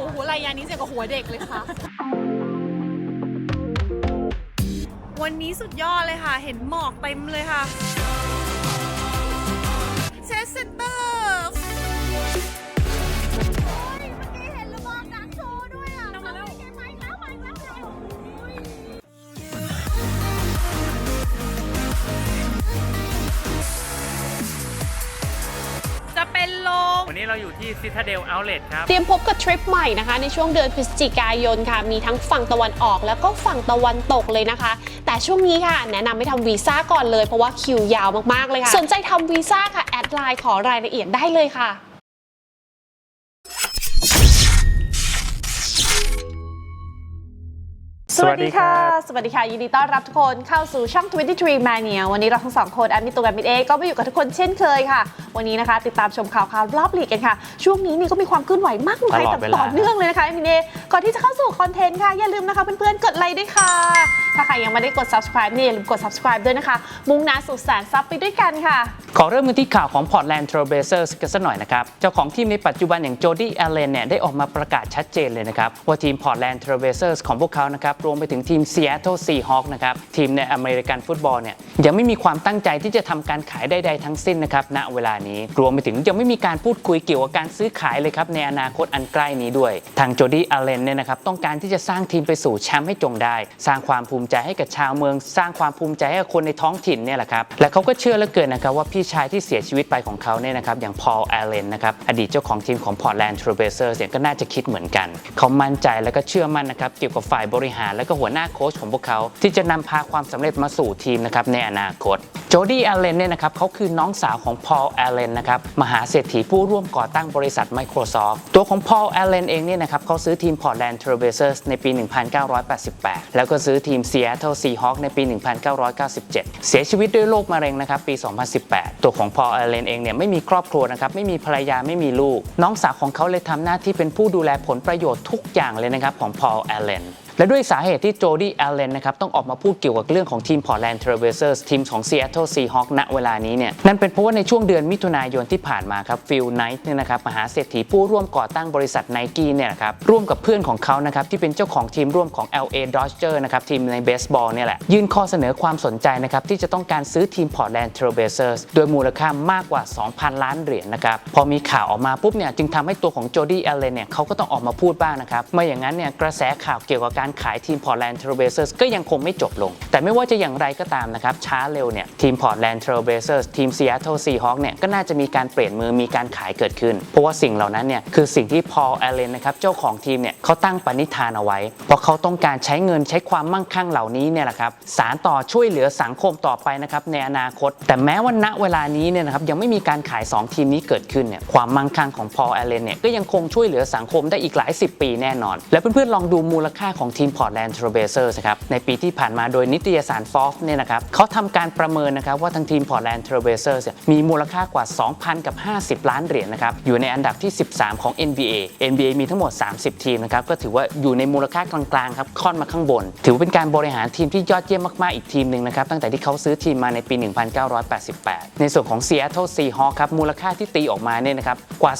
โอ้โหรายยานี้เสียกับหัวเด็กเลยค่ะ วันนี้สุดยอดเลยค่ะ เห็นหมอกเต็มเลยค่ะเชสเซนเตอร์ เราอยู่ที่ Citadel Outlet ครับ เตรียมพบกับทริปใหม่นะคะ ในช่วงเดือนพฤศจิกายนค่ะ มีทั้งฝั่งตะวันออกแล้วก็ฝั่งตะวันตกเลยนะคะ แต่ช่วงนี้ค่ะ แนะนำให้ทำวีซ่าก่อนเลยเพราะว่าคิวยาวมากๆเลยค่ะ สนใจทำวีซ่าค่ะ แอดไลน์ขอรายละเอียดได้เลยค่ะ สวัสดีครับสวัสดีค่ะ ยินดีต้อนรับทุกคนเข้าสู่ช่อง 23 Mania วันนี้เราทั้งสองคนแอดมินตัวกันมิดเอก็มาอยู่กับทุกคนเช่นเคยค่ะ วันนี้นะคะ ติดตามชมข่าวข่าวรอบลีกกันค่ะ ช่วงนี้นี่ก็มีความเคลื่อนไหวมากมายตลอดเวลาต่อเนื่องเลยนะคะแอดมินเอก่อนที่จะเข้าสู่คอนเทนต์ค่ะ อย่าลืมนะคะเพื่อนๆ กดไลค์ด้วยค่ะ ถ้าใครยังไม่ได้กด subscribe เนี่ยอย่าลืมกด subscribe ด้วยนะคะ มุ่งหน้าสู่แสนซับไปด้วยกันค่ะ ขอเริ่มกันที่ข่าวของ Portland Trailblazers กันสักหน่อยนะครับ เจ้าของทีมในปัจจุบันอย่างโจดี้แอลเลนเนี่ยได้ออกมาประกาศชัดเจนเลยนะครับว่าทีม Portland Trailblazers ของพวกเขานะครับรวมไปถึงทีม Seattle Seahawks นะครับทีมในอเมริกันฟุตบอลเนี่ยยังไม่มีความตั้งใจที่จะทำการขายใดๆทั้งสิ้นนะครับณเวลานี้รวมไปถึงยังไม่มีการพูดคุยเกี่ยวกับการซื้อขายเลยครับในอนาคตอันใกล้นี้ด้วย ทางโจดี้อเลนเนี่ยนะครับต้องการที่จะสร้างทีมไปสู่แชมป์ให้จงได้ สร้างความภูมิใจให้กับชาวเมือง สร้างความภูมิใจให้กับคนในท้องถิ่นเนี่ยแหละครับและเขาก็เชื่อเหลือเกินนะครับว่าพี่ชายที่เสียชีวิตไปของเขาเนี่ยนะครับอย่างพอลอเลนนะครับอดีตเจ้าของทีมของ Portland Trail Blazers เนี่ยก็น่าจะคิดเหมือนกัน เขามั่นใจและก็เชื่อมั่นนะครับเกี่ยวกับฝ่ายบริหารและก็หัวหน้าโค้ชของพวกเขา ที่จะนำพาความสำเร็จมาสู่ทีมนะครับในอนาคตโจดี้แอลเลนเนี่ยนะครับเขาคือน้องสาวของพอลแอลเลนนะครับมหาเศรษฐีผู้ร่วมก่อตั้งบริษัท Microsoft ตัวของพอลแอลเลนเองเนี่ยนะครับเขาซื้อทีม Portland Trail Blazers ในปี 1988 แล้วก็ซื้อทีม Seattle Seahawks ในปี 1997 เสียชีวิตด้วยโรคมะเร็งนะครับปี 2018 ตัวของพอลแอลเลนเองเนี่ยไม่มีครอบครัวนะครับไม่มีภรรยาไม่มีลูก น้องสาวของเขาเลยทำหน้าที่เป็นผู้ดูแลผลประโยชน์ทุกอย่างเลยนะครับของพอลแอลเลนและด้วยสาเหตุที่โจดี้แอลเลนนะครับต้องออกมาพูดเกี่ยวกับเรื่องของทีม Portland Trail Blazers ทีมของ Seattle Seahawks ณเวลานี้เนี่ยนั่นเป็นเพราะว่าในช่วงเดือนมิถุนายนที่ผ่านมาครับฟิลไนท์เนี่ยนะครับมหาเศรษฐีผู้ร่วมก่อตั้งบริษัทไนกี้เนี่ยนะครับร่วมกับเพื่อนของเขานะครับที่เป็นเจ้าของทีมร่วมของ LA Dodgers นะครับทีมในเบสบอลเนี่ยแหละยื่นข้อเสนอความสนใจนะครับที่จะต้องการซื้อทีม Portland Trail Blazers โดยมูลค่ามากกว่า 2,000 ล้านเหรียญนะครับพอมีข่าวออกมาปุ๊บเนี่ยจึงทำให้ตัวของโจดี้แอลเลนเนี่ยเขาก็ต้องออกมาพูดบ้างนะครับไม่อย่างนั้นเนี่ยกระแสข่าวเกี่ยวกับการขายทีม Portland Trail Blazers ก็ยังคงไม่จบลง แต่ไม่ว่าจะอย่างไรก็ตามนะครับ ช้าเร็วเนี่ยทีม Portland Trail Blazers ทีม Seattle Seahawks เนี่ยก็น่าจะมีการเปลี่ยนมือมีการขายเกิดขึ้น เพราะว่าสิ่งเหล่านั้นเนี่ยคือสิ่งที่ Paul Allen นะครับเจ้าของทีมเนี่ยเขาตั้งปณิธานเอาไว้ เพราะเขาต้องการใช้เงินใช้ความมั่งคั่งเหล่านี้เนี่ยแหละครับสารต่อช่วยเหลือสังคมต่อไปนะครับในอนาคต แต่แม้ว่าณเวลานี้เนี่ยนะครับยังไม่มีการขาย 2 ทีมนี้เกิดขึ้นเนี่ยความมั่งคั่งของ Paul Allen เนี่ยก็ยังคงช่วยเหลือสังคมได้อีกหลาย 10 ปีแน่นอน และเพื่อนๆลองดูมูลค่าของทีม Portland Trail Blazers นะครับในปีที่ผ่านมาโดยนิตยสาร Forbes เนี่ยนะครับเขาทำการประเมินนะครับว่าทางทีม Portland Trail Blazers เนี่ยมีมูลค่ากว่า 2,000 กับ 50 ล้านเหรียญนะครับอยู่ในอันดับที่ 13 ของ NBA NBA มีทั้งหมด 30 ทีมนะครับก็ถือว่าอยู่ในมูลค่ากลางๆครับค่อนมาข้างบน ถือว่าเป็นการบริหารทีมที่ยอดเยี่ยมมากๆอีกทีมหนึ่งนะครับตั้งแต่ที่เขาซื้อทีมมาในปี 1988 ในส่วนของ Seattle Seahawks ครับมูลค่าที่ตีออกมาเนี่ยนะครับกว่า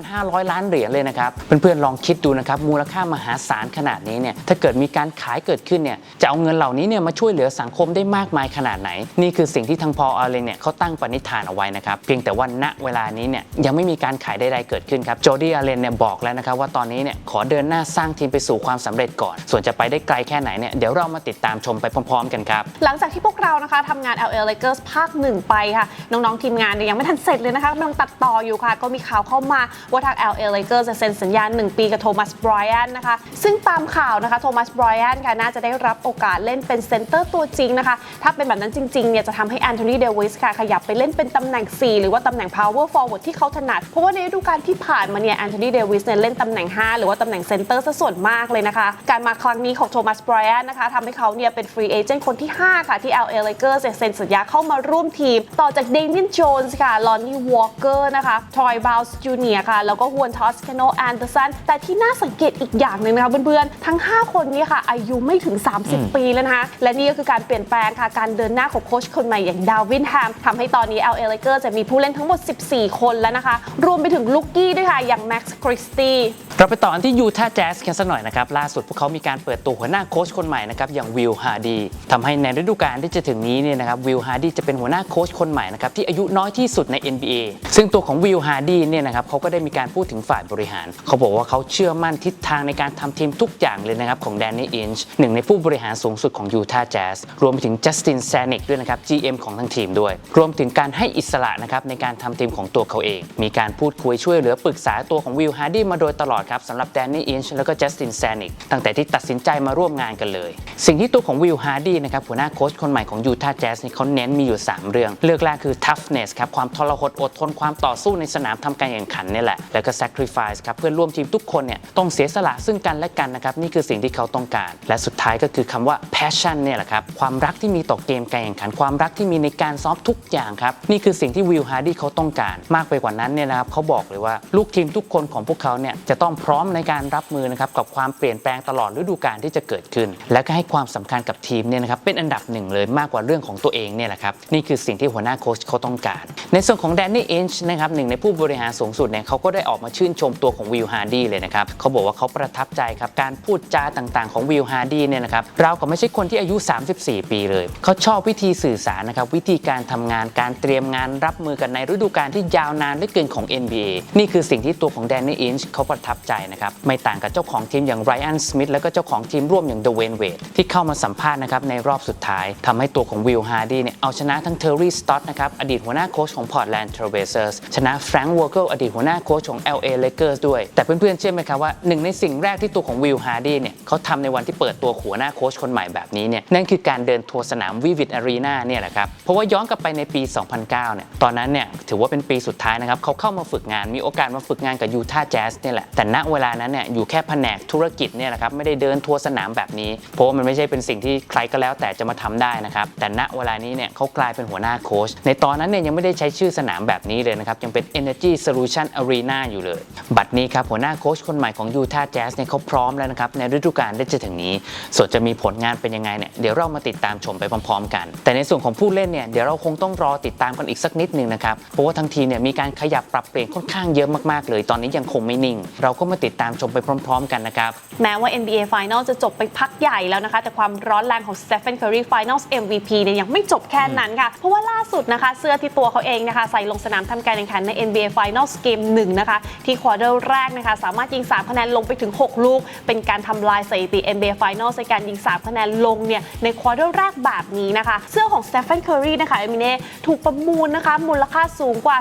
3,500 ล้านเหรียญเลยนะครับเพื่อนๆลองคิดดูนะครับมูลค่ามหาศาลขนาดนี้เนี่ยถ้าเกิดมีการขายเกิดขึ้นเนี่ยจะเอาเงินเหล่านี้เนี่ยมาช่วยเหลือสังคมได้มากมายขนาดไหน นี่คือสิ่งที่ทางพออาเลนเนี่ยเขาตั้งปณิธานเอาไว้นะครับเพียงแต่ว่าณเวลานี้เนี่ยยังไม่มีการขายใดๆเกิดขึ้นครับโจดี้อาเลนเนี่ยบอกแล้วนะครับว่าตอนนี้เนี่ยขอเดินหน้าสร้างทีมไปสู่ความสำเร็จก่อน ส่วนจะไปได้ไกลแค่ไหนเนี่ยเดี๋ยวเรามาติดตามชมไปพร้อม ๆ กันครับหลังจากที่พวกเรานะคะทำงาน LA Lakers ภาคหนึ่งไปค่ะน้องๆทีมงานเนี่ยยังไม่ทันเสร็จเลยนะคะกำลังตัดต่ออยู่ค่ะ ก็มีข่าวเข้ามาว่าทาง LA Lakers จะเซ็นสัญญา 1 ปีกับโทมัสไบรอันนะคะซึ่งตามข่าวนะคะโทมัสไบรอันค่ะน่าจะได้รับโอกาสเล่นเป็นเซนเตอร์ตัวจริงนะคะ ถ้าเป็นแบบนั้นจริงๆเนี่ยจะทำให้แอนโทนีเดวิสค่ะขยับไปเล่นเป็นตำแหน่ง 4 หรือว่าตำแหน่ง power forward ที่เขาถนัด เพราะว่าในฤดูกาลที่ผ่านมาเนี่ยแอนโทนีเดวิสเนี่ยเล่นตำแหน่ง 5 หรือว่าตำแหน่งเซนเตอร์ซะส่วนมากเลยนะคะ การมาครั้งนี้ของโทมัสไบรอันนะคะทำให้เขาเนี่ยเป็นฟรีเอเจนต์คนที่ 5 ค่ะที่ LA Lakers เซ็นสัญญาเข้ามาร่วมทีม ต่อจากเดมิ n นโจนส์ค่ะลอนนี่วอลเกอร์นะคะทรอยบาวส์จูเนียค่ะแล้วก็ฮวนทอสเคโนแอนเดอร์สันแต่ที่น่าสังเกตอีกอย่างหนึ่งนะคะเพื่อนๆทั้ง 5 คนนี้ค่ะอายุไม่ถึง 30 ปีแล้วนะคะ และนี่ก็คือการเปลี่ยนแปลงค่ะ การเดินหน้าของโค้ชคนใหม่อย่างดาวินแฮมทำให้ตอนนี้ LA Lakers จะมีผู้เล่นทั้งหมด 14 คนแล้วนะคะ รวมไปถึงลูกกี้ด้วยค่ะ อย่างแม็กซ์คริสตี้ เราไปต่อกันที่ยูทาห์แจ๊สกันสักหน่อยนะครับ ล่าสุดพวกเขามีการเปิดตัวหัวหน้าโค้ชคนใหม่นะครับ อย่างวิลฮาร์ดีทำให้ในฤดูกาลที่จะถึงนี้เนี่ยนะครับวิลฮาร์ดีจะเป็นหัวหน้าโค้ชคนใหม่นะครับ ที่อายุน้อยที่สุดใน NBA ซึ่งตัวของวิลฮาร์ดีเนี่ยนะครับเขาก็ได้มีการพูดถึงฝ่ายบริหาร เขาบอกว่าเขาเชื่อมั่นทิศทางในการทำทีมทุกอย่างเลยนะครับของแดนนี่อินช์หนึ่งในผู้บริหารสูงสุดของยูทาห์แจ๊สรวมไปถึงจัสตินแซนิกด้วยนะครับ GM ของทั้งทีมด้วย รวมถึงการให้อิสระนะครับในการทำทีมของตัวเขาเอง มีการพูดคุยช่วยเหลือปรึกษาตัวของวิลฮาร์ดีมาโดยตลอดครับสำหรับแดนนี่อินช์แล้วก็จัสตินแซนิกตั้งแต่ที่ตัดสินใจมาร่วมงานกันเลย สิ่งที่ตัวของวิลฮาร์ดีนะครับหัวหน้าโค้ชคนใหม่ของยูทาห์แจ๊สนี่เขาเน้นมีอยู่ 3 เรื่อง เรื่องแรกคือ toughness ครับความทรหดอดทนความต่อสู้ในสนามทำการแข่งขันนี่แหละ แล้วก็ sacrifice ครับเพื่อนร่วมทีมทุกคนเนี่ยต้องเสียสละซึ่งกันและกันนะครับนี่คือสิ่งที่เขาต้องการ และสุดท้ายก็คือคำว่า passion เนี่ยแหละครับความรักที่มีต่อเกมการแข่งขันความรักที่มีในการซ้อมทุกอย่างครับนี่คือสิ่งที่วิลฮาร์ดีเขาต้องการ มากไปกว่านั้นเนี่ยนะครับเขาบอกเลยว่าลูกทีมทุกคนของพวกเขาเนี่ยจะต้องพร้อมในการรับมือนะครับกับความเปลี่ยนแปลงตลอดฤดูกาลที่จะเกิดขึ้น และก็ให้ความสำคัญกับทีมเนี่ยนะครับเป็นอันดับหนึ่งเลยมากกว่าเรื่องของตัวเองเนี่ยแหละครับนี่คือสิ่งที่หัวหน้าโค้ชเขาต้องการ ในส่วนของแดนนี่เอนช์นะครับหนึ่งในผู้บริหารสูงสุดเนี่ยเขาก็ได้ออกมาชื่นชมตัวของวิลฮาร์ดีเลยนะครับเขาบอกว่าเขาประทับใจครับการพูดจาต่างๆ ของวิลฮาร์ดีเนี่ยนะครับเราก็ไม่ใช่คนที่อายุ 34 ปีเลย เขาชอบวิธีสื่อสารนะครับวิธีการทำงานการเตรียมงานรับมือกันในฤดูกาลที่ยาวนานเหลือเกินของ NBA นี่คือสิ่งที่ตัวของแดนนี่อินช์เขาประทับใจนะครับไม่ต่างกับเจ้าของทีมอย่างไรอันสมิธแล้วก็เจ้าของทีมร่วมอย่างเดเวนเวดที่เข้ามาสัมภาษณ์นะครับในรอบสุดท้ายทำให้ตัวของวิลฮาร์ดีเนี่ยเอาชนะทั้งเทอร์รี่สต็อตนะครับอดีตหัวหน้าโค้ชของพอร์ตแลนด์เทรเบเซอร์สชนะแฟรงค์วอร์เกิลอดีตหัวหน้าโค้ชของ LA Lakers ด้วย แต่เพื่อนๆเชื่อไหมครับว่าหนึ่งในสิ่งแรกที่ตัวของวิลฮาร์ดีเนี่ยเขาทำในวันที่เปิดตัวหัวหน้าโค้ชคนใหม่แบบนี้เนี่ยนั่นคือการเดินทัวร์สนามวิวิตอารีนาเนี่ยแหละครับเพราะว่าย้อนกลับไปในปี 2009เนี่ยตอนนั้นเนี่ยถือว่าเป็นปีสุดท้ายนะครับเขาเข้ามาฝึกงานมีโอกาสมาฝึกงานกับยูทาห์แจ๊สเนี่ยแหละแต่ณณเวลานั้นเนี่ยอยู่แค่แผนกธุรกิจเนี่ยแหละครับไม่ได้เดินทัวร์สนามแบบนี้ เพราะว่ามันไม่ใช่เป็นสิ่งที่ใครก็แล้วแต่จะมาทำได้นะครับแต่ณเวลานี้เนี่ยเขากลายเป็นหัวหน้าโค้ชในตอนนั้นเนี่ยยังไม่ได้ใช้ชื่อสนามแบบนี้เลยนะครับยังเป็น Energy Solution Arena อยู่เลย บัดนี้ครับหัวหน้าโค้ชคนใหม่ของยูทาห์แจ๊สเนี่ยเขาพร้อมแล้วนะครับในฤดูกาลที่จะถึงนี้ ส่วนจะมีผลงานเป็นยังไงเนี่ยเดี๋ยวเรามาติดตามชมไปพร้อมๆ กัน แต่ในส่วนของผู้เล่นเนี่ยเดี๋ยวเราคงต้องรอติดตามกันอีกสักนิดหนึ่งนะครับเพราะว่าทั้งทีเนี่ยมีการขยับปรับเปลี่ยนค่อนข้างเยอะมากๆเลย ตอนนี้ยังคงไม่นิ่ง เราก็มาติดตามชมไปพร้อม ๆ กันนะครับ แม้ว่า NBA Final จะจบไปพักใหญ่แล้วนะคะ แต่ความร้อนแรงของ Stephen Curry Finals MVP เนี่ยยังไม่จบแค่นั้นค่ะ เพราะว่าล่าสุดนะคะ เสื้อที่ตัวเขาเองนะคะ ใส่ลงสนามทำการแข่งขันใน NBA Finals เกมหนึ่งนะคะ ที่ควอเตอร์แรกนะคะ สามารถยิง 3 คะแนนลงไปถึง 6 ลูก เป็นการทำลายสถิติ NBA Finals ในการยิง 3 คะแนนลงเนี่ยในควอเตอร์แรกแบบนี้นะคะ เสื้อของ Stephen Curry นะคะเอมิเน่ถูกประมูลนะคะมูลค่าสูงกว่า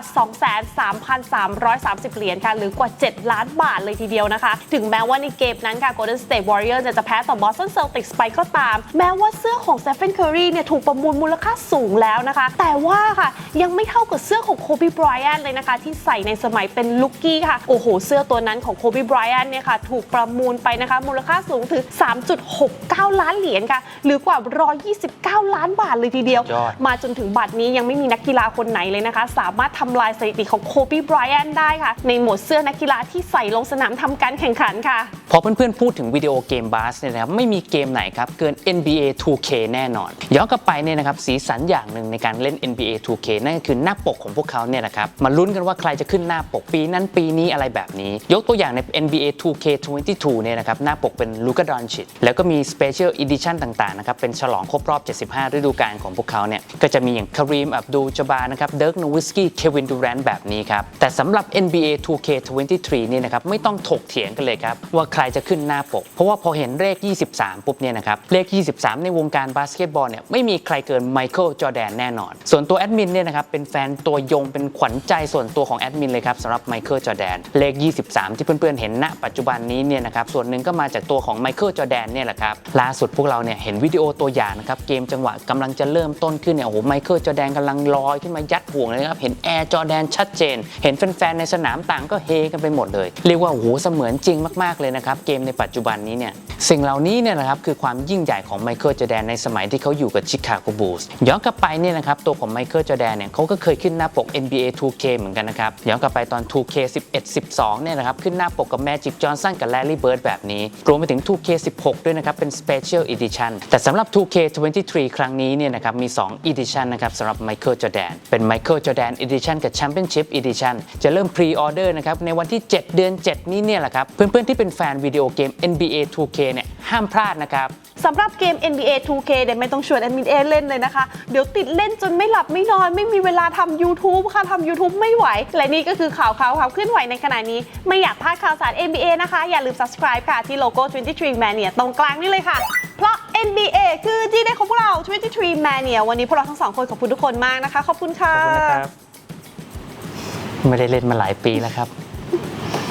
23,330เหรียญค่ะหรือกว่า 7 ล้านบาทเลยทีเดียวนะคะ ถึงแม้ว่าในเกมนั้นค่ะ Golden State Warriors เนี่ยจะแพ้ต่อ Boston Celtics ไปก็ตาม แม้ว่าเสื้อของ Stephen Curry เนี่ยถูกประมูลมูลค่าสูงแล้วนะคะ แต่ว่าค่ะยังไม่เท่ากับเสื้อของ Kobe Bryant เลยนะคะ ที่ใส่ในสมัยเป็นลูกกี้ค่ะ โอ้โห เสื้อตัวนั้นของ Kobe Bryant เนี่ยค่ะถูกประมูลไปนะคะ มูลค่าสูงถึง 3.69 ล้านเหรียญค่ะ หรือกว่า 129 ล้านบาทเลยทีเดียวยอดมาจนถึงบัดนี้ยังไม่มีนักกีฬาคนไหนเลยนะคะ สามารถทำลายสถิติของโคบีไบรอันได้ค่ะ ในหมวดเสื้อนักกีฬาที่ใส่ลงสนามทำการแข่งขันค่ะ พอเพื่อนๆ พูดถึงวิดีโอเกมบาสเนี่ยนะครับไม่มีเกมไหนครับ เกิน NBA 2K แน่นอน ย้อนกลับไปเนี่ยนะครับสีสันอย่างหนึ่งในการเล่น NBA 2K นั่นก็คือหน้าปกของพวกเขาเนี่ยนะครับมาลุ้นกันว่าใครจะขึ้นหน้าปกปีนั้นปีนี้อะไรแบบนี้ ยกตัวอย่างใน NBA 2K 22เนี่ยนะครับหน้าปกเป็นลูกาดอนชิตแล้วก็มี Special Edition ต่างๆนะครับเป็นฉลองครบรอบ 75 ฤดูกาลของพวกเขาเนี่ยก็จะมีอย่างคารีมอับดูจาบานะครับเดิร์กโนวิสกี้เควินดูแรนแบบนี้ครับแต่สำหรับ NBA 2K23 เนี่ยนะครับไม่ต้องถกเถียงกันเลยครับ ว่าใครจะขึ้นหน้าปก เพราะว่าพอเห็นเลข 23 ปุ๊บเนี่ยนะครับ เลข 23 ในวงการบาสเกตบอลเนี่ยไม่มีใครเกินไมเคิลจอแดนแน่นอน ส่วนตัวแอดมินเนี่ยนะครับเป็นแฟนตัวยงเป็นขวัญใจส่วนตัวของแอดมินเลยครับสำหรับไมเคิลจอแดนเลข 23 ที่เพื่อนๆเห็นณปัจจุบันนี้เนี่ยนะครับส่วนหนึ่งก็มาจากตัวของไมเคิลจอแดนเนี่ยแหละครับล่าสุดพวกเราเนี่ยเห็นวิดีโอตัวอย่างนะครับเกมจังหวะกำลังจะเริ่มต้นขึ้นเนี่ยโอ้โหไมเคิลจอแดนกำลังลอยขึ้นมายัดห่วงเลยครับเห็นแอร์จอแดนชัดเจน เห็นแฟนๆในสนามต่างก็เฮกันไปหมดเลย เรียกว่าโอ้โหเสมือนจริงมากๆเลยนะครับเกมในปัจจุบันนี้เนี่ยสิ่งเหล่านี้เนี่ยนะครับคือความยิ่งใหญ่ของไมเคิลจอแดนในสมัยที่เขาอยู่กับชิคาโกบูลส์ย้อนกลับไปเนี่ยนะครับตัวของไมเคิลจอแดนเนี่ยเขาก็เคยขึ้นหน้าปก NBA 2K เหมือนกันนะครับย้อนกลับไปตอน 2K 11 12เนี่ยนะครับขึ้นหน้าปกกับ Magic Johnson กับ Larry Bird แบบนี้รวมไปถึง 2K 16 ด้วยนะครับเป็น Special Edition แต่สำหรับ 2K 23 ครั้งนี้เนี่ยนะครับมี 2 Edition นะครับสำหรับ Michael Jordan เป็น Michael Jordan Edition กับ Championship Edition จะเริ่ม Pre-order นะครับในวันที่ 7 เดือน 7นี้เนี่ยแหละครับ เพื่อนๆ ที่เป็นแฟนวิดีโอเกม NBA 2K เนี่ยห้ามพลาดนะครับสำหรับเกม NBA 2K เดี๋ยวไม่ต้องชวนแอดมินเอเล่นเลยนะคะ เดี๋ยวติดเล่นจนไม่หลับไม่นอน ไม่มีเวลาทำ YouTube ค่ะทำ YouTube ไม่ไหว และนี่ก็คือข่าวข่าวข่าวเคลื่อนไหวในขณะนี้ ไม่อยากพลาดข่าวสาร NBA นะคะ อย่าลืม subscribe ค่ะ ที่โลโก้ 23 Mania ตรงกลางนี่เลยค่ะ เพราะ NBA คือที่ได้ของพวกเรา 23 Mania วันนี้พวกเราทั้งสองคนขอบคุณทุกคนมากนะคะ ขอบคุณค่ะ ขอบคุณนะครับ ไม่ได้เล่นมาหลายปีแล้วครับ